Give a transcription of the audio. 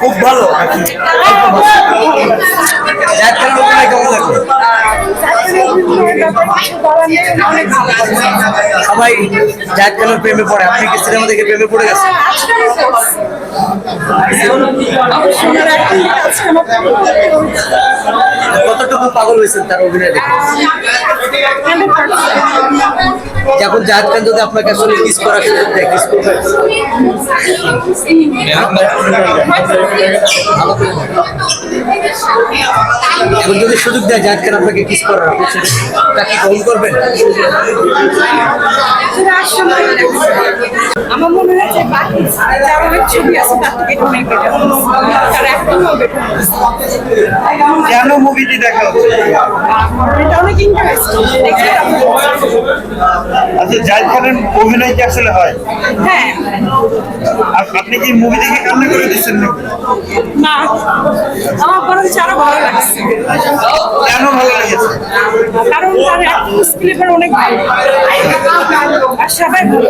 খুব ভালো। সবাই জাহেদ খানের প্রেমে পড়ে, আপনি কি সিনেমা দেখে প্রেমে পড়ে গেছেন? কতটুকু পাগল হয়েছেন তার অভিনয় দেখে? যখন জাহেদ খান যদি আপনাকে আসলে কিস করার সুযোগ দেয় কিস এখন যদি সুযোগ দেয় জাহেদ খান আপনাকে কিস করার আপনি সেটা তা কি গ্রহণ করবেন? আমার মনে হয় যে বাকি যার অনেক ছবি আছে তার থেকে অনেক। তার acting কেন মুভিটি দেখা হচ্ছে? এটা অনেক ইন্টারেস্টিং দেখতে। আচ্ছা জাহিদ খানের অভিনয় কি আসলে হয়? হ্যাঁ। আপ- আপনি কি মুভি দেখে কান্না করে দিচ্ছেন? না। আমার বরং আরও ভালো লাগছে। কেন ভালো লেগেছে? কারণ তার স্ক্রিপ্ট অনেক ভালো। আর সবাই ভালো।